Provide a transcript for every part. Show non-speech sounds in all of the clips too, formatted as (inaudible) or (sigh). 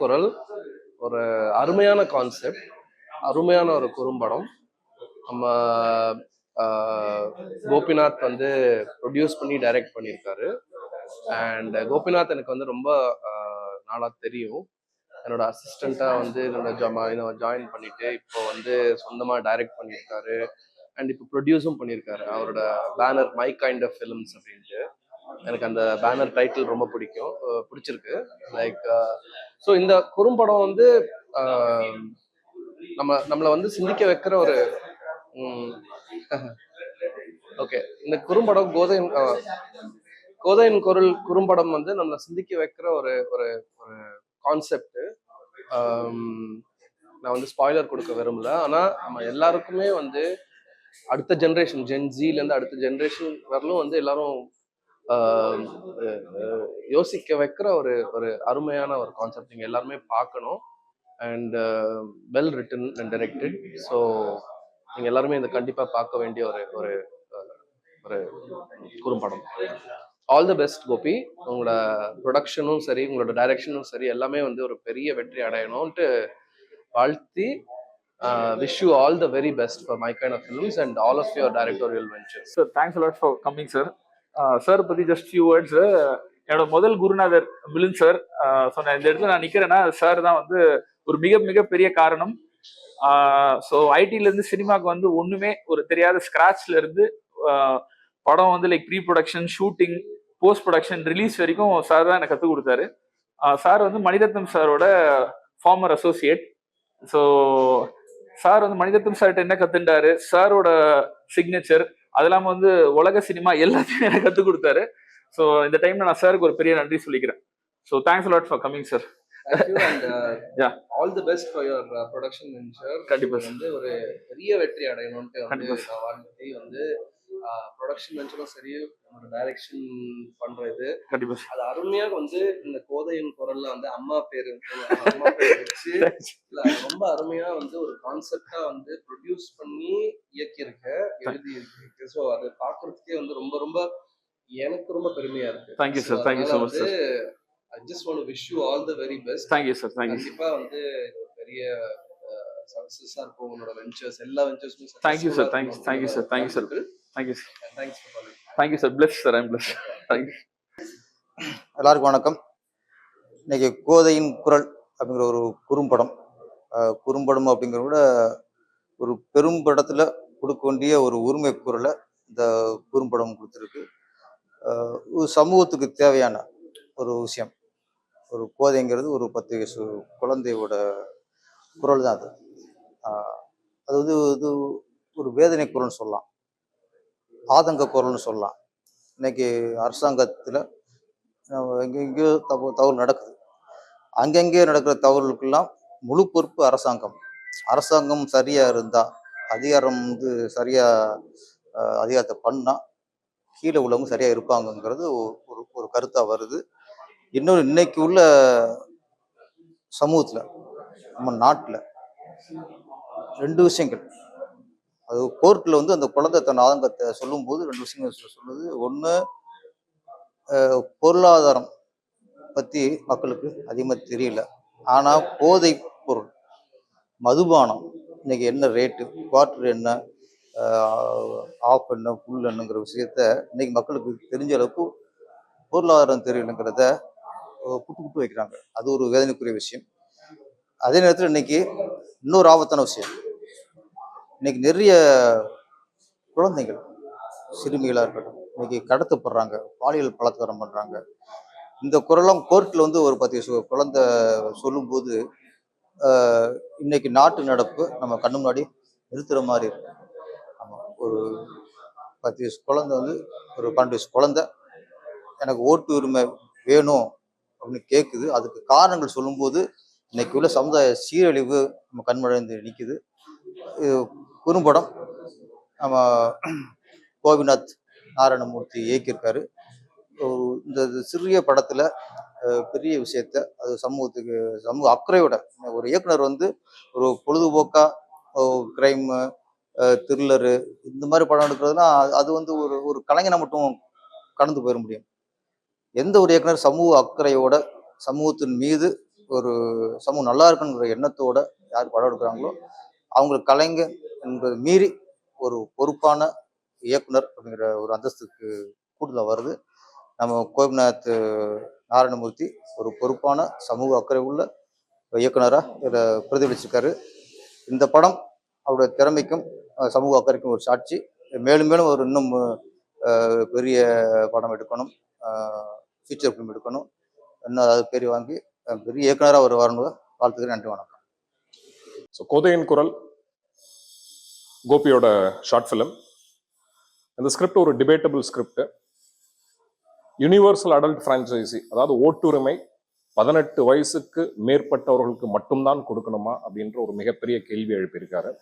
குரல் ஒரு அருமையான கான்செப்ட் அருமையான ஒரு குறும்படம் நம்ம கோபிநாத் வந்து ப்ரொடியூஸ் பண்ணி டைரக்ட் பண்ணியிருக்காரு அண்ட் கோபிநாத் எனக்கு வந்து ரொம்ப நாளாக தெரியும் என்னோட அசிஸ்டண்ட்டாக வந்து என்னோட ஜமா ஜாயின் பண்ணிட்டு இப்போ வந்து சொந்தமாக டைரக்ட் பண்ணியிருக்காரு அண்ட் இப்போ ப்ரொடியூஸும் பண்ணியிருக்காரு அவரோட banner my kind of films அப்படின்ட்டு எனக்கு அந்த பேனர் டைட்டில் ரொம்ப பிடிக்கும் பிடிச்சிருக்கு லைக் ஸோ இந்த குறும்படம் வந்து நம்ம நம்மளை வந்து சிந்திக்க வைக்கிற ஒரு ஓகே (laughs) இந்த குறும்படம் கோதையின் கோதையின் குரல் குறும்படம் வந்து நம்மளை சிந்திக்க வைக்கிற ஒரு ஒரு ஒரு கான்செப்ட் நான் வந்து ஸ்பாய்லர் கொடுக்க விரும்பல ஆனால் நம்ம எல்லாருக்குமே வந்து அடுத்த ஜென்ரேஷன் ஜென் ஜென்ஜிலேருந்து அடுத்த ஜென்ரேஷன் வரலும் வந்து எல்லாரும் யோசிக்க வைக்கிற ஒரு ஒரு அருமையான ஒரு கான்செப்ட் நீங்கள் எல்லாருமே பார்க்கணும் and well written and directed so நீங்கள் எல்லாருமே இதை கண்டிப்பாக பார்க்க வேண்டிய ஒரு ஒரு ஒரு குறும்படம் ஆல் தி பெஸ்ட் கோபி உங்களோட ப்ரொடக்ஷனும் சரி உங்களோட டைரக்ஷனும் சரி எல்லாமே வந்து ஒரு பெரிய வெற்றி அடையணும்ட்டு வாழ்த்தி wish you all the very best for my kind of films and all of your directorial ventures sir thanks lot for coming sir sir பத்தி ஜஸ்ட் ஃபியூ வேர்ட்ஸ் என்னோட முதல் குருநாதர் மிலின் சார் சொன்ன இந்த இடத்துல நான் நிக்கிறேன்னா சார் தான் வந்து ஒரு மிக மிக பெரிய காரணம் ஸோ ஐடிலேருந்து சினிமாவுக்கு வந்து ஒன்றுமே ஒரு தெரியாத ஸ்கிராச்ல இருந்து படம் வந்து like pre production shooting post production release வரைக்கும் சார் தான் எனக்கு கற்றுக் கொடுத்தாரு சார் வந்து மணிரத்னம் சாரோட ஃபார்மர் அசோசியேட் ஸோ சார் வந்து மணிரத்னம் சார்கிட்ட என்ன கற்றுண்டாரு சாரோட சிக்னேச்சர் அது இல்லாமல் வந்து உலக சினிமா எல்லாத்தையும் எனக்கு கற்றுக் கொடுத்தாரு ஸோ இந்த டைம்ல நான் சாருக்கு ஒரு பெரிய நன்றி சொல்லிக்கிறேன் so thanks lot for coming sir all best for production கண்டிப்பாக வந்து ஒரு பெரிய வெற்றி அடையணும்ட்டு வந்து ப்ரொடக்ஷன் நினச்சாலும் சரி நம்மளோட டைரக்ஷன் பண்ற இது கண்டிப்பா அது அருமையாக வந்து இந்த கோதையின் குரல்ல வந்து அம்மா பேரு அம்மா பேரு (laughs) ரொம்ப அருமையா வந்து ஒரு கான்செப்டா வந்து ப்ரொடியூஸ் பண்ணி இயக்கியிருக்க எழுதி இருக்கு ஸோ அது பாக்குறதுக்கே வந்து ரொம்ப ரொம்ப எனக்கு ரொம்ப பெருமையா இருக்கு thank you sir thank you so much I just want wish you all the very best thank you sir thank you கண்டிப்பா வந்து பெரிய சக்சஸா இருக்கும் உங்களோட வெஞ்சர்ஸ் எல்லா வெஞ்சர்ஸுமே thank you sir thank you thank you sir thank you sir thank you sir thank you sir bless sir I'm bless thank you எல்லாருக்கும் வணக்கம் இன்னைக்கு கோதையின் குரல் அப்படிங்கிற ஒரு குறும்படம் குறும்படம் அப்படிங்கிற கூட ஒரு பெரும் படத்தில் கொடுக்க வேண்டிய ஒரு உரிமை குரலை இந்த குறும்படம் கொடுத்துருக்கு ஒரு சமூகத்துக்கு தேவையான ஒரு விஷயம் ஒரு கோதைங்கிறது ஒரு பத்து வயசு குழந்தையோட குரல் தான் அது அது வந்து இது ஒரு வேதனை குரல்னு சொல்லலாம் ஆதங்க குரல்னு சொல்லலாம் இன்னைக்கு அரசாங்கத்தில் எங்கெங்கேயோ தவ தவறு நடக்குது அங்கெங்கே நடக்கிற தவறுகளுக்கெல்லாம் முழு பொறுப்பு அரசாங்கம் அரசாங்கம் சரியாக இருந்தால் அதிகாரம் வந்து சரியாக அதிகாரத்தை பண்ணால் கீழே உள்ளவங்க சரியாக இருப்பாங்கங்கிறது ஒரு ஒரு கருத்தாக வருது இன்னொரு இன்னைக்கு உள்ள சமூகத்தில் நம்ம நாட்டில் ரெண்டு விஷயங்கள் அது கோர்ட்டில் வந்து அந்த குழந்தை தன் ஆதங்கத்தை சொல்லும்போது ரெண்டு விஷயங்கள் சொல்லுது ஒன்று பொருளாதாரம் பற்றி மக்களுக்கு அதிகமாக தெரியல ஆனால் போதை பொருள் மதுபானம் இன்னைக்கு என்ன ரேட்டு குவார்டர் என்ன ஆஃப் என்ன ஃபுல் என்னங்கிற விஷயத்த இன்னைக்கு மக்களுக்கு தெரிஞ்ச அளவுக்கு பொருளாதாரம் தெரியலங்கிறத புட்டு புட்டு வைக்கிறாங்க அது ஒரு வேதனைக்குரிய விஷயம் அதே நேரத்தில் இன்னைக்கு இன்னொரு ஆபத்தான விஷயம் இன்னைக்கு நிறைய குழந்தைகள் சிறுமிகளாக இருக்கட்டும் இன்னைக்கு கடத்தப்படுறாங்க பாலியல் பலாத்காரம் பண்ணுறாங்க இந்த குரலாம் கோர்ட்டில் வந்து ஒரு பத்து குழந்தை சொல்லும்போது இன்னைக்கு நாட்டு நடப்பு நம்ம கண்ணு முன்னாடி நிறுத்துகிற மாதிரி இருக்கு ஆமாம் ஒரு பத்து வயசு குழந்தை வந்து ஒரு பன்னெண்டு வயசு குழந்தை எனக்கு ஓட்டு உரிமை வேணும் அப்படின்னு கேட்குது அதுக்கு காரணங்கள் சொல்லும்போது இன்னைக்கு உள்ள சமுதாய சீரழிவு நம்ம கண்மழைந்து நிற்கிது குறும்படம் நம்ம கோபிநாத் நாராயணமூர்த்தி இயக்கியிருக்காரு இந்த சிறிய படத்தில் பெரிய விஷயத்த அது சமூகத்துக்கு சமூக அக்கறையோட ஒரு இயக்குனர் வந்து ஒரு பொழுதுபோக்காக கிரைமு த்ரில்லரு இந்த மாதிரி படம் எடுக்கிறதுனா அது வந்து ஒரு ஒரு கலைஞனை மட்டும் கடந்து போயிட முடியும் எந்த ஒரு இயக்குனர் சமூக அக்கறையோட சமூகத்தின் மீது ஒரு சமூகம் நல்லா இருக்குன்ற எண்ணத்தோட யார் படம் எடுக்கிறாங்களோ அவங்களுக்கு கலைஞர் என்பது மீறி ஒரு பொறுப்பான இயக்குனர் அப்படிங்கிற ஒரு அந்தஸ்துக்கு கூடுதலாக வருது நம்ம கோபிநாத் நாராயணமூர்த்தி ஒரு பொறுப்பான சமூக அக்கறை உள்ள இயக்குனராக இதில் பிரதிபலிச்சிருக்காரு இந்த படம் அவருடைய திறமைக்கும் சமூக அக்கறைக்கும் ஒரு சாட்சி மேலும் மேலும் அவர் இன்னும் பெரிய படம் எடுக்கணும் ஃபியூச்சர் ஃபிலிம் எடுக்கணும் இன்னும் அது பேர் வாங்கி பெரிய இயக்குனராக அவர் வரணும் வாழ்த்துக்கிறேன் நன்றி வணக்கம் ஸோ கோதையின் குரல் கோபியோட ஷார்ட் ஃபிலிம் அந்த ஸ்கிரிப்ட் ஒரு debatable script universal adult franchise அதாவது ஓட்டுரிமை பதினெட்டு வயசுக்கு மேற்பட்டவர்களுக்கு மட்டும்தான் கொடுக்கணுமா அப்படின்ற ஒரு மிகப்பெரிய கேள்வி எழுப்பியிருக்காரு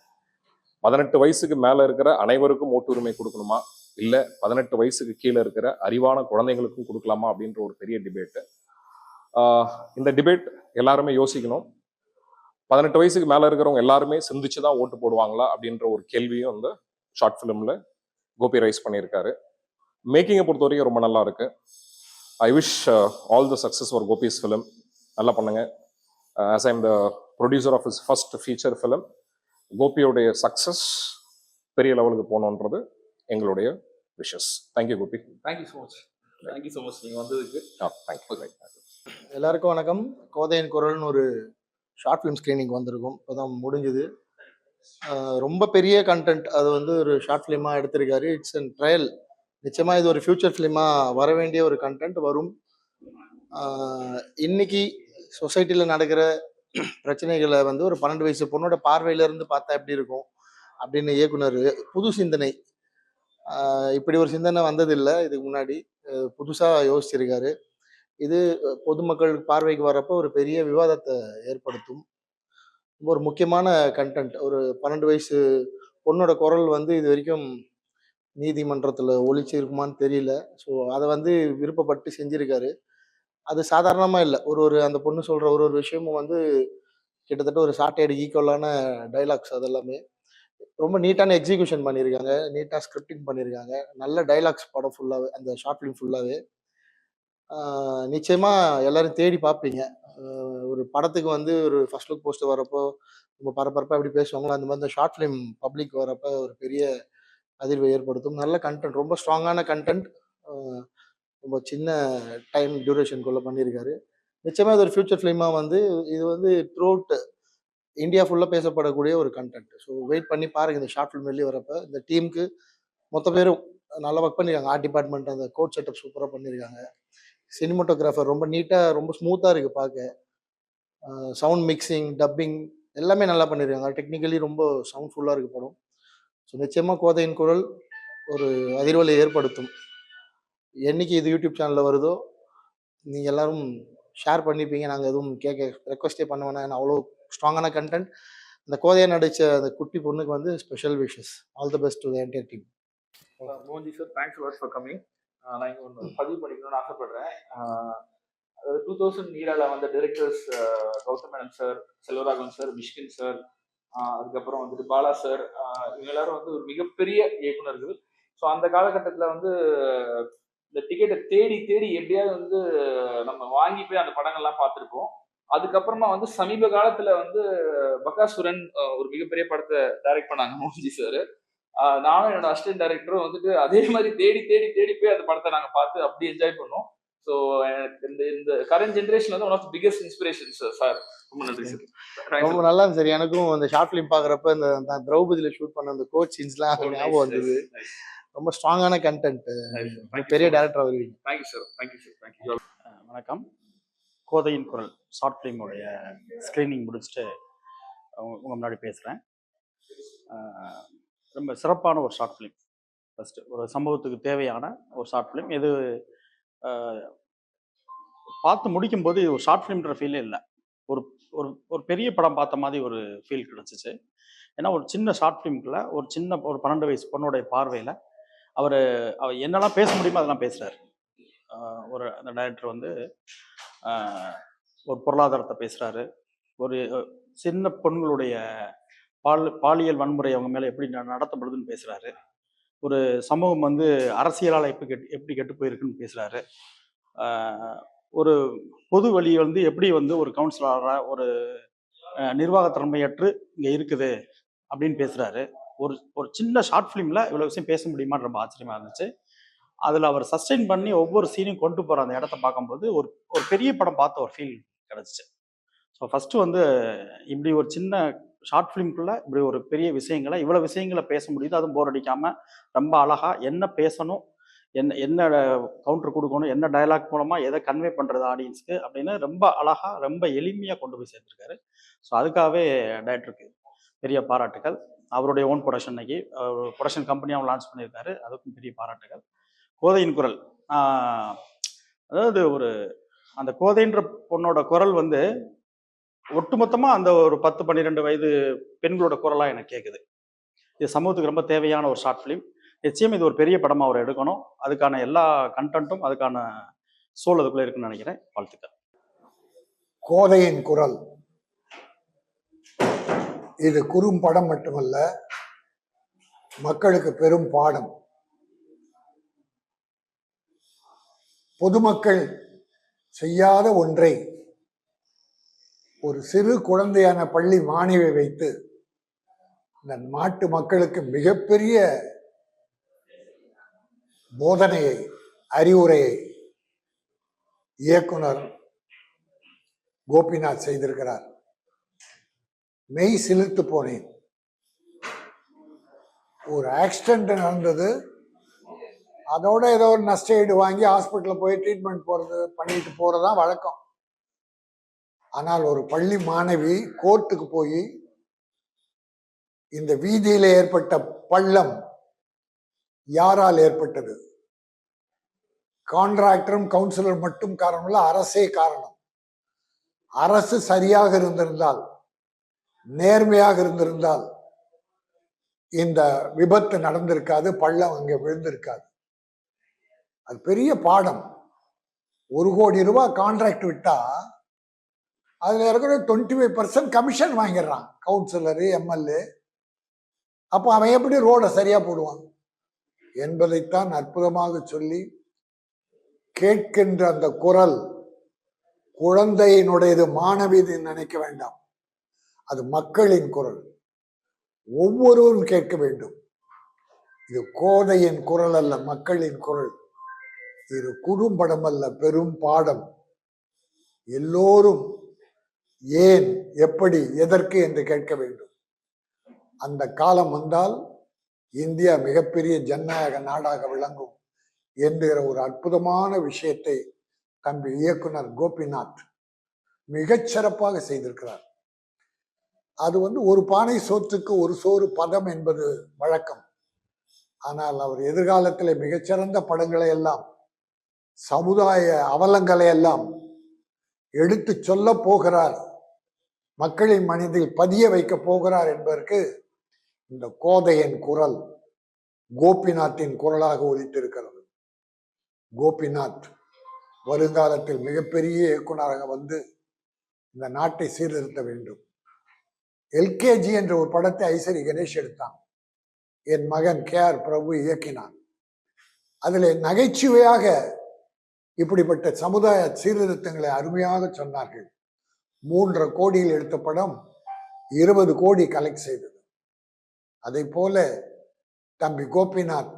பதினெட்டு வயசுக்கு மேலே இருக்கிற அனைவருக்கும் ஓட்டுரிமை கொடுக்கணுமா இல்லை பதினெட்டு வயசுக்கு கீழே இருக்கிற அறிவான குழந்தைங்களுக்கும் கொடுக்கலாமா அப்படின்ற ஒரு பெரிய டிபேட்டு இந்த டிபேட் எல்லாருமே யோசிக்கணும் பதினெட்டு வயசுக்கு மேலே இருக்கிறவங்க எல்லாருமே சிந்திச்சு தான் ஓட்டு போடுவாங்களா அப்படின்ற ஒரு கேள்வியும் வந்து ஷார்ட் ஃபிலிமில் கோபி ரைஸ் பண்ணியிருக்காரு மேக்கிங்கை பொறுத்த வரைக்கும் ரொம்ப நல்லா இருக்கு I wish all the success for Gopi's film நல்லா பண்ணுங்க as I'm the producer of is first feature film கோபியோடைய success பெரிய லெவலுக்கு போகணுன்றது எங்களுடைய wishes thank you Gopi thank you so much thank you so much நீங்கள் வந்ததுக்கு எல்லாருக்கும் வணக்கம் கோதையின் குரல்னு ஒரு ஷார்ட் ஃபிலிம் ஸ்க்ரீனிங் வந்திருக்கும் இப்போதான் தான் முடிஞ்சுது ரொம்ப பெரிய கண்டென்ட் அது வந்து ஒரு ஷார்ட் ஃபிலிமாக எடுத்திருக்காரு இட்ஸ் அண்ட் ட்ரையல் நிச்சயமாக இது ஒரு ஃபியூச்சர் ஃபிலிமாக வர வேண்டிய ஒரு கண்டென்ட் வரும் இன்னைக்கு சொசைட்டியில் நடக்கிற பிரச்சனைகளை வந்து ஒரு பன்னெண்டு வயசு பொண்ணோட பார்வையிலேருந்து பார்த்தா எப்படி இருக்கும் அப்படின்னு இயக்குனர் புது சிந்தனை இப்படி ஒரு சிந்தனை வந்ததில்லை இதுக்கு முன்னாடி புதுசாக யோசிச்சிருக்காரு இது பொதுமக்கள் பார்வைக்கு வரப்போ ஒரு பெரிய விவாதத்தை ஏற்படுத்தும் ஒரு முக்கியமான கண்டென்ட் ஒரு பன்னெண்டு வயசு பொண்ணோட குரல் வந்து இது வரைக்கும் நீதிமன்றத்தில் ஒழிச்சிருக்குமான்னு தெரியல ஸோ அதை வந்து விருப்பப்பட்டு செஞ்சுருக்காரு அது சாதாரணமாக இல்லை ஒரு ஒரு அந்த பொண்ணு சொல்கிற ஒரு ஒரு விஷயமும் வந்து கிட்டத்தட்ட ஒரு சாட்டையடி ஈக்குவலான டைலாக்ஸ் அதெல்லாமே ரொம்ப நீட்டான எக்ஸிக்யூஷன் பண்ணியிருக்காங்க நீட்டாக ஸ்கிரிப்டிங் பண்ணியிருக்காங்க நல்ல டைலாக்ஸ் படம் ஃபுல்லாகவே அந்த ஷார்ட் ஃபிலிம் ஃபுல்லாகவே நிச்சயமாக எல்லாரும் தேடி பார்ப்பீங்க ஒரு படத்துக்கு வந்து ஒரு ஃபர்ஸ்ட் லுக் போஸ்ட் வரப்போ நம்ம பரபரப்பாக எப்படி பேசுவாங்களோ அந்த மாதிரி இந்த ஷார்ட் ஃபிலிம் பப்ளிக் வரப்போ ஒரு பெரிய அதிர்வை ஏற்படுத்தும் நல்ல கண்டென்ட் ரொம்ப ஸ்ட்ராங்கான கண்டென்ட் ரொம்ப சின்ன டைம் டியூரேஷனுக்குள்ளே பண்ணியிருக்காரு நிச்சயமாக இது ஒரு ஃபியூச்சர் ஃபிலிமாக வந்து இது வந்து த்ரூ அவுட் இந்தியா ஃபுல்லாக பேசப்படக்கூடிய ஒரு கண்டென்ட் ஸோ வெயிட் பண்ணி பாருங்கள் இந்த ஷார்ட் ஃபிலிம் வெளியே வரப்போ இந்த டீமுக்கு மொத்த பேரும் நல்லா ஒர்க் பண்ணியிருக்காங்க ஆர்ட் டிபார்ட்மெண்ட் அந்த கோட் செட்டப் சூப்பராக பண்ணியிருக்காங்க சினிமோட்டோகிராஃபர் ரொம்ப நீட்டாக ரொம்ப ஸ்மூத்தாக இருக்குது பார்க்க சவுண்ட் மிக்சிங் டப்பிங் எல்லாமே நல்லா பண்ணியிருக்காங்க டெக்னிக்கலி ரொம்ப சவுண்ட் ஃபுல்லாக இருக்குது படம் ஸோ நிச்சயமாக கோதையின் குரல் ஒரு அதிர்வலை ஏற்படுத்தும் என்றைக்கு இது யூடியூப் சேனலில் வருதோ நீங்கள் எல்லோரும் ஷேர் பண்ணிப்பீங்க நாங்கள் எதுவும் கேட்க ரெக்வஸ்டே பண்ண வேணாம் அவ்வளோ ஸ்ட்ராங்கான கண்டென்ட் அந்த கோதையை நடித்த அந்த குட்டி பொண்ணுக்கு வந்து special wishes all the best to the entire team Monji sir thanks for coming நான் இங்கே ஒன்று பதிவு பண்ணிக்கணும்னு ஆசைப்படுறேன் அதாவது டூ தௌசண்ட் ஈரால வந்த directors Gautham madam sir Selvaraghavan sir Mysskin sir அதுக்கப்புறம் வந்துட்டு பாலா சார் இவங்க எல்லாரும் வந்து ஒரு மிகப்பெரிய இயக்குநர்கள் ஸோ அந்த காலகட்டத்தில் வந்து இந்த டிக்கெட்டை தேடி தேடி எப்படியாவது வந்து நம்ம வாங்கி போய் அந்த படங்கள்லாம் பார்த்துருப்போம் அதுக்கப்புறமா வந்து சமீப காலத்துல வந்து பகாசுரன் ஒரு மிகப்பெரிய படத்தை டைரக்ட் பண்ணாங்க மோஜி சார் நானும் என்னோட அசிஸ்டன்ட் டைரக்டரும் வந்துட்டு அதே மாதிரி தேடி தேடி தேடி போய் அந்த படத்தை நாங்கள் பார்த்து அப்படி என்ஜாய் பண்ணோம் ஸோ எனக்கு இந்த இந்த கரண்ட் ஜென்ரேஷன் வந்து one of biggest inspiration sir ரொம்ப நன்றி சார் ரொம்ப நல்லா சார் எனக்கும் அந்த ஷார்ட் ஃபிலிம் பார்க்குறப்ப இந்த திரௌபதியில் ஷூட் பண்ண அந்த கோச்சிங்ஸ்லாம் சீன்ஸ்லாம் oh, ஞாபகம் வந்தது ரொம்ப ஸ்ட்ராங்கான கண்டென்ட் பெரிய டேரக்டர் வருவீங்க thank you sir thank you sir thank you வணக்கம் கோதையின் குரல் ஷார்ட் ஃபிலிமுடைய ஸ்க்ரீனிங் முடிச்சுட்டு உங்கள் முன்னாடி பேசுகிறேன் ரொம்ப சிறப்பான ஒரு ஷார்ட் ஃபிலிம் ஃபஸ்ட்டு ஒரு சம்பவத்துக்கு தேவையான ஒரு ஷார்ட் ஃபிலிம் எது பார்த்து முடிக்கும்போது இது ஒரு ஷார்ட் ஃபிலிம்ன்ற ஃபீலே இல்லை ஒரு ஒரு ஒரு பெரிய படம் பார்த்த மாதிரி ஒரு ஃபீல் கிடச்சிச்சு ஏன்னா ஒரு சின்ன ஷார்ட் ஃபிலிம்குள்ள ஒரு சின்ன ஒரு பன்னெண்டு வயசு பொண்ணுடைய பார்வையில் அவர் அவர் என்னெல்லாம் பேச முடியுமோ அதெல்லாம் பேசுகிறார் ஒரு அந்த டைரக்டர் வந்து ஒரு பொருளாதாரத்தை பேசுகிறாரு ஒரு சின்ன பொண்களுடைய பால் பாலியல் வன்முறை அவங்க மேலே எப்படி நடத்தப்படுதுன்னு பேசுகிறாரு ஒரு சமூகம் வந்து அரசியலால் எப்படி கெட்டு எப்படி கெட்டு போயிருக்குன்னு பேசுகிறாரு ஒரு பொது வழி வந்து எப்படி வந்து ஒரு கவுன்சிலராக ஒரு நிர்வாகத்திறமையற்று இங்கே இருக்குது அப்படின்னு பேசுகிறாரு ஒரு ஒரு சின்ன ஷார்ட் ஃபிலிமில் இவ்வளோ விஷயம் பேச முடியுமான்னு ரொம்ப ஆச்சரியமாக இருந்துச்சு அதில் அவர் சஸ்டெயின் பண்ணி ஒவ்வொரு சீனையும் கொண்டு போகிற அந்த இடத்த பார்க்கும்போது ஒரு ஒரு பெரிய படம் பார்த்த ஒரு ஃபீல் கிடச்சிச்சு ஸோ ஃபஸ்ட்டு வந்து இப்படி ஒரு சின்ன ஷார்ட் ஃபிலிம்குள்ளே இப்படி ஒரு பெரிய விஷயங்களை இவ்வளோ விஷயங்களை பேச முடியுது அதுவும் போர் அடிக்காமல் ரொம்ப அழகாக என்ன பேசணும் என்ன என்ன கவுண்டர் கொடுக்கணும் என்ன டைலாக் மூலமாக எதை கன்வே பண்ணுறது ஆடியன்ஸ்க்கு அப்படின்னு ரொம்ப அழகாக ரொம்ப எளிமையாக கொண்டு போய் சேர்த்துருக்காரு ஸோ அதுக்காகவே டேரக்டருக்கு பெரிய பாராட்டுகள் அவருடைய ஓன் ப்ரொடக்ஷன் இன்னைக்கு ப்ரொடக்ஷன் கம்பெனியாகவும் லான்ச் பண்ணியிருக்காரு அதுக்கும் பெரிய பாராட்டுகள் கோதையின் குரல் அதாவது ஒரு அந்த கோதைன்ற பொண்ணோட குரல் வந்து ஒட்டுமொத்தமா அந்த ஒரு பத்து பன்னிரெண்டு வயது பெண்களோட குரலாக எனக்கு கேட்குது இது சமூகத்துக்கு ரொம்ப தேவையான ஒரு ஷார்ட் ஃபிலிம் நிச்சயம் இது ஒரு பெரிய படமாக அவர் எடுக்கணும் அதுக்கான எல்லா கண்டென்ட்டும் அதுக்கான சூழல் அதுக்குள்ள இருக்குன்னு நினைக்கிறேன் வாழ்த்துக்கள் கோதையின் குரல் இது குறும் படம் மட்டுமல்ல மக்களுக்கு பெரும் பாடம் பொதுமக்கள் செய்யாத ஒன்றை ஒரு சிறு குழந்தையான பள்ளி மாணவியை வைத்து இந்த நாட்டு மக்களுக்கு மிகப்பெரிய போதனையை அறிவுரையை இயக்குனர் கோபிநாத் செய்திருக்கிறார் மெய் சிலிர்த்து போனேன் ஒரு ஆக்சிடென்ட் நடந்தது அதோட ஏதோ ஒரு நஷ்ட ஈடு வாங்கி ஹாஸ்பிட்டலில் போய் ட்ரீட்மெண்ட் போகிறது பண்ணிட்டு போகிறதான் வழக்கம் ஆனால் ஒரு பள்ளி மாணவி கோர்ட்டுக்கு போய் இந்த வீதியில் ஏற்பட்ட பள்ளம் யாரால் ஏற்பட்டது கான்ட்ராக்டரும் கவுன்சிலர் மட்டும் காரணம் இல்லை அரசே காரணம் அரசு சரியாக இருந்திருந்தால் நேர்மையாக இருந்திருந்தால் இந்த விபத்து நடந்திருக்காது பள்ளம் அங்கே விழுந்திருக்காது அது பெரிய பாடம் ஒரு கோடி ரூபாய் கான்ட்ராக்ட் விட்டா அதில் இருக்கிற டுவெண்ட்டி ஃபைவ் பர்சன்ட் கமிஷன் வாங்கிடுறான் கவுன்சிலரு எம்எல்ஏ அப்போ அவன் எப்படி ரோடை சரியாக போடுவான் என்பதைத்தான் அற்புதமாக சொல்லி கேட்கின்ற அந்த குரல் குழந்தையினுடையது மாணவியது நினைக்க வேண்டாம் அது மக்களின் குரல் ஒவ்வொருவரும் கேட்க வேண்டும் இது கோதையின் குரல் அல்ல மக்களின் குரல் இது குறும்படம் அல்ல பெரும் பாடம் எல்லோரும் ஏன் எப்படி எதற்கு என்று கேட்க வேண்டும் அந்த காலம் வந்தால் இந்தியா மிகப்பெரிய ஜனநாயக நாடாக விளங்கும் என்கிற ஒரு அற்புதமான விஷயத்தை தம்பி இயக்குனர் கோபிநாத் மிகச் சிறப்பாக செய்திருக்கிறார் அது வந்து ஒரு பானை சோற்றுக்கு ஒரு சோறு பதம் என்பது வழக்கம் ஆனால் அவர் எதிர்காலத்தில் மிகச்சிறந்த படங்களை எல்லாம் சமுதாய அவலங்களை எல்லாம் எடுத்து சொல்ல போகிறார் மக்களின் மனதில் பதிய வைக்க போகிறார் என்பதற்கு இந்த கோதையின் குரல் கோபிநாத்தின் குரலாக ஒலித்திருக்கிறது கோபிநாத் வருங்காலத்தில் மிகப்பெரிய இயக்குநராக வந்து இந்த நாட்டை சீர்திருத்த வேண்டும் எல்கேஜி என்ற ஒரு படத்தை ஐஸ்வரி கணேஷ் எடுத்தான் என் மகன் கே ஆர் பிரபு இயக்கினான் அதில் நகைச்சுவையாக இப்படிப்பட்ட சமுதாய சீர்திருத்தங்களை அருமையாக சொன்னார்கள் மூன்றரை கோடியில் எடுத்த படம் இருபது கோடி கலெக்ட் செய்தது அதை போல தம்பி கோபிநாத்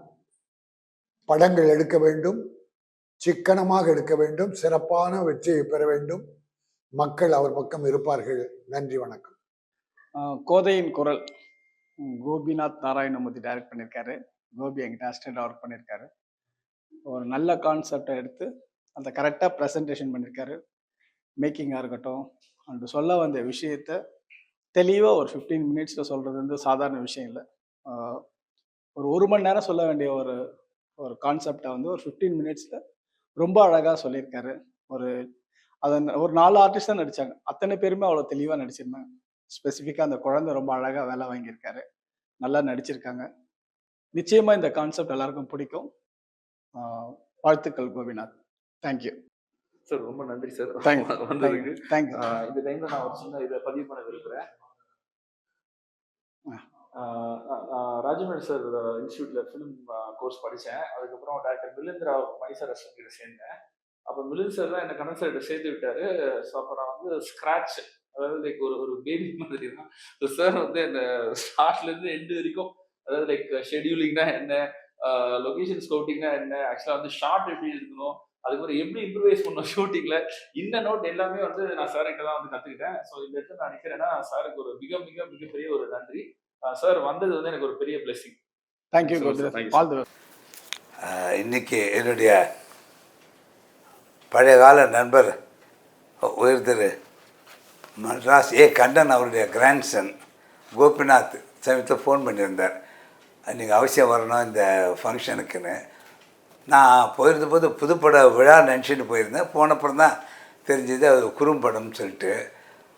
படங்கள் எடுக்க வேண்டும் சிக்கனமாக எடுக்க வேண்டும் சிறப்பான வெற்றியை பெற வேண்டும் மக்கள் அவர் பக்கம் இருப்பார்கள் நன்றி வணக்கம் கோதையின் குரல் கோபிநாத் நாராயணமூர்த்தி டைரக்ட் பண்ணியிருக்காரு கோபி என்கிட்ட அசிஸ்டண்டாக ஒர்க் பண்ணியிருக்காரு ஒரு நல்ல கான்செப்டை எடுத்து அந்த கரெக்டாக ப்ரெசன்டேஷன் பண்ணியிருக்காரு மேக்கிங்காக இருக்கட்டும் அப்படி சொல்ல வந்த விஷயத்த தெளிவாக ஒரு ஃபிஃப்டீன் மினிட்ஸில் சொல்கிறது வந்து சாதாரண விஷயம் இல்லை ஒரு ஒரு மணி நேரம் சொல்ல வேண்டிய ஒரு ஒரு கான்செப்டை வந்து ஒரு ஃபிஃப்டீன் மினிட்ஸில் ரொம்ப அழகாக சொல்லியிருக்காரு ஒரு அதன் ஒரு நாலு ஆர்டிஸ்ட் தான் நடித்தாங்க அத்தனை பேருமே அவ்வளோ தெளிவாக நடிச்சிருந்தாங்க ஸ்பெசிஃபிக்காக அந்த குழந்தை ரொம்ப அழகாக வேலை வாங்கியிருக்காரு நல்லா நடிச்சிருக்காங்க நிச்சயமாக இந்த கான்செப்ட் எல்லாருக்கும் பிடிக்கும் வாழ்த்துக்கள் கோபிநாத் தேங்க்யூ சார் ரொம்ப நன்றி சார் வந்ததுக்கு தேங்க்யூ இந்த டைம்ல நான் ஒரு சின்ன இதை பதிவு பண்ண விரும்புகிறேன் ராஜமேடு சார் இன்ஸ்டியூட்ல ஃபிலிம் கோர்ஸ் படித்தேன் அதுக்கப்புறம் டாக்டர் மிலிந்திரா மைசார் சார் கிட்ட சேர்ந்தேன் அப்போ மிலிந்த் சார் தான் என்னை கண்ணன் சார்கிட்ட சேர்த்து விட்டாரு ஸோ அப்போ நான் வந்து ஸ்க்ராட்ச் அதாவது லைக் ஒரு ஒரு பேபி மாதிரி தான் சார் வந்து இந்த ஸ்டார்ட்லேருந்து எண்டு வரைக்கும் அதாவது லைக் ஷெடியூலிங்னா என்ன லொக்கேஷன் ஸ்கவுட்டிங்னா என்ன ஆக்சுவலாக வந்து ஷார்ட் எப்படி இருக்கணும் அதுக்கப்புறம் எப்படி இம்ப்ரூவைஸ் பண்ணோம் ஷூட்டிங்கில் இந்த நோட் எல்லாமே வந்து நான் சார்கிட்ட தான் வந்து கற்றுக்கிட்டேன் ஸோ இந்த இடத்துல நான் நினைக்கிறேன்னா சாருக்கு ஒரு மிக மிக மிகப்பெரிய ஒரு நன்றி சார் வந்தது வந்து எனக்கு ஒரு பெரிய பிளெஸிங் தேங்க்யூ இன்னைக்கு என்னுடைய பழைய கால நண்பர் உயர் திரு மட்ராஸ் ஏ கண்டன் அவருடைய சன் கோபிநாத் சமயத்தில் ஃபோன் பண்ணியிருந்தார் நீங்கள் அவசியம் வரணும் இந்த ஃபங்க்ஷனுக்குன்னு நான் போயிருந்த போது புதுப்பட விழா நினச்சிட்டு போயிருந்தேன் போனப்புறம் தான் தெரிஞ்சது அது குறும்படம்னு சொல்லிட்டு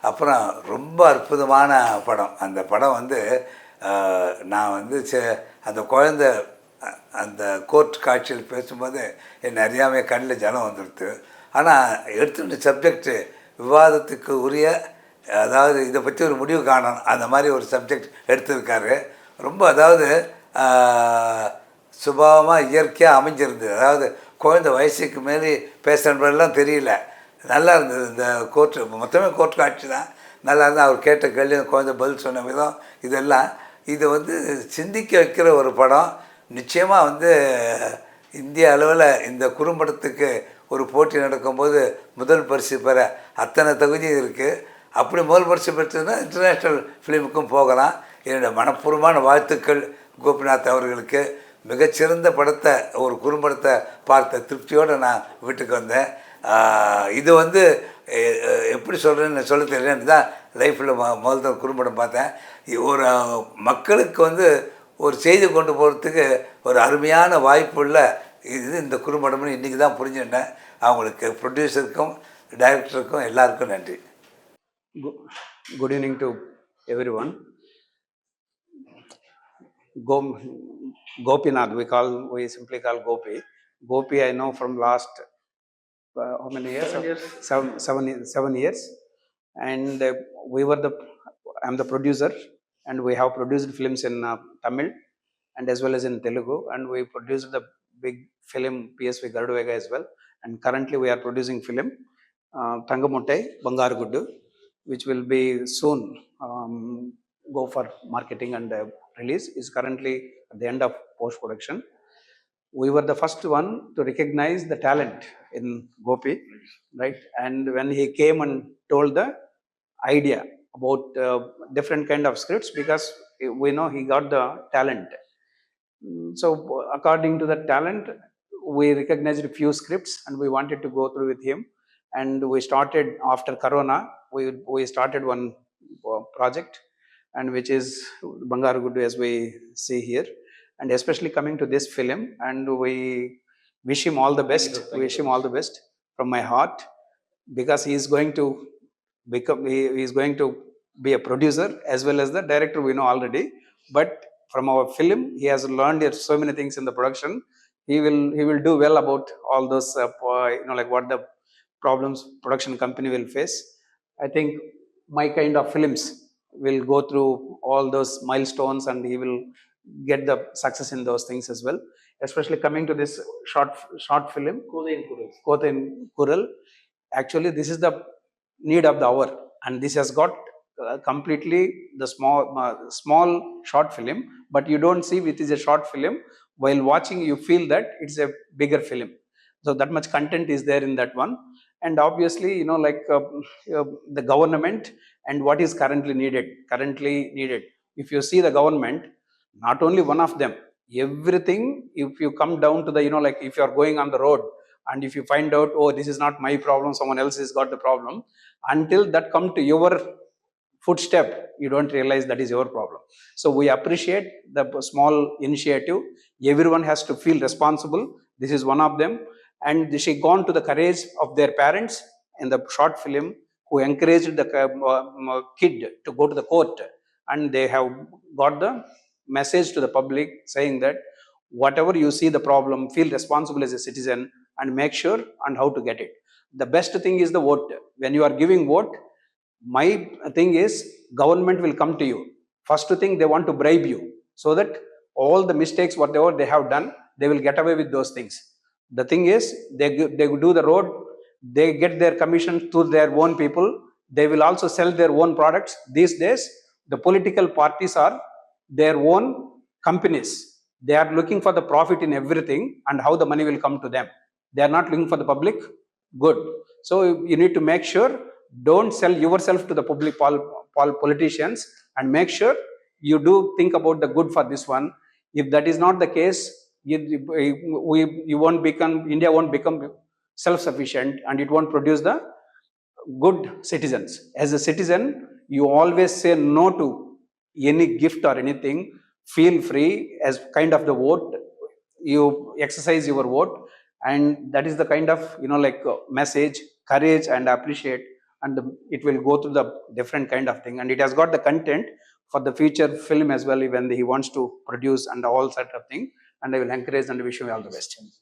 அப்புறம் ரொம்ப அற்புதமான படம் அந்த படம் வந்து நான் வந்து அந்த குழந்த அந்த கோர்ட் காட்சியில் பேசும்போது என் அறியாமையே கண்ணில் ஜலம் வந்துடுது ஆனால் எடுத்துகிட்ட சப்ஜெக்டு விவாதத்துக்கு உரிய அதாவது இதை பற்றி ஒரு முடிவு காணணும் அந்த மாதிரி ஒரு சப்ஜெக்ட் எடுத்திருக்காரு ரொம்ப அதாவது சுபாவமாக இயற்கையாக அமைஞ்சிருந்தது அதாவது குழந்த வயசுக்கு மாரி பேசுகிறப்பெல்லாம் தெரியல நல்லா இருந்தது இந்த கோர்ட்டு மொத்தமே கோர்ட் காட்சி தான் நல்லா இருந்தால் அவர் கேட்ட கேள்வி குழந்தை பதில் சொன்ன விதம் இதெல்லாம் இது வந்து சிந்திக்க வைக்கிற ஒரு படம் நிச்சயமாக வந்து இந்திய அளவில் இந்த குறும்படத்துக்கு ஒரு போட்டி நடக்கும்போது முதல் பரிசு பெற அத்தனை தகுதி இருக்குது அப்படி முதல் பரிசு பெற்றுன்னா இன்டர்நேஷ்னல் ஃபிலிமுக்கும் போகலாம் என்னுடைய மனப்பூர்வமான வாழ்த்துக்கள் கோபிநாத் அவர்களுக்கு மிகச்சிறந்த படத்தை ஒரு குறும்படத்தை பார்த்த திருப்தியோடு நான் வீட்டுக்கு வந்தேன் இது வந்து எப்படி சொல்கிறேன்னு சொல்ல தெரியலன்னு தான் லைஃப்பில் மொ முதல்ல குறும்படம் பார்த்தேன் ஒரு மக்களுக்கு வந்து ஒரு செய்தி கொண்டு போகிறதுக்கு ஒரு அருமையான வாய்ப்புள்ள இது இந்த குறும்படம்னு இன்றைக்கி தான் புரிஞ்சுட்டேன் அவங்களுக்கு ப்ரொடியூசருக்கும் டைரக்டருக்கும் எல்லாருக்கும் நன்றி good evening to everyone Go, Gopinath, we call, we simply call Gopi. Gopi, I know from last, uh, how many years? Seven years. Seven, seven, seven years. And uh, we were the, I'm the producer, and we have produced films in uh, Tamil and as well as in Telugu. And we produced the big film PSV Garudvega as well. And currently we are producing film uh, Tangamottai Bangar Guddu, which will be soon um, go for marketing and uh, release is currently at the end of post-production. We were the first one to recognize the talent in Gopi, right? And when he came and told the idea about uh, different kind of scripts, because we know he got the talent. Mm, so according to the talent, we recognized a few scripts and we wanted to go through with him. And we started after Corona, we, we started one uh, project and which is Bangargudu as we see here and especially coming to this film and we wish him all the best thank you, thank wish him all the best from my heart because he is going to become he, he is going to be a producer as well as the director we know already but from our film he has learned so many things in the production he will he will do well about all those uh, you know like what the problems production company will face i think my kind of films will go through all those milestones and he will get the success in those things as well. Especially coming to this short short film, Kodain Kural. Kural. Actually, this is the need of the hour, and this has got uh, completely the small uh, small short film. But you don't see it is a short film. While watching, you feel that it's a bigger film. So that much content is there in that one and obviously you know like uh, uh, the government and what is currently needed currently needed if you see the government not only one of them everything if you come down to the you know like if you are going on the road and if you find out oh this is not my problem someone else has got the problem until that come to your footstep you don't realize that is your problem so we appreciate the small initiative everyone has to feel responsible this is one of them and she gone to the courage of their parents in the short film who encouraged the uh, uh, kid to go to the court and they have got the message to the public saying that whatever you see the problem feel responsible as a citizen and make sure and how to get it the best thing is the vote when you are giving vote my thing is government will come to you first thing they want to bribe you so that all the mistakes whatever they have done they will get away with those things the thing is, they, they do the road, they get their commission to their own people, they will also sell their own products. These days, the political parties are their own companies. They are looking for the profit in everything and how the money will come to them. They are not looking for the public good. So you need to make sure don't sell yourself to the public pol pol politicians and make sure you do think about the good for this one. If that is not the case, you, we, you won't become, India won't become self-sufficient and it won't produce the good citizens. As a citizen, you always say no to any gift or anything. Feel free as kind of the vote. You exercise your vote and that is the kind of, you know, like uh, message, courage and appreciate and it will go through the different kind of thing. And it has got the content for the future film as well when he wants to produce and all sort of thing and I will encourage and wish you all the best.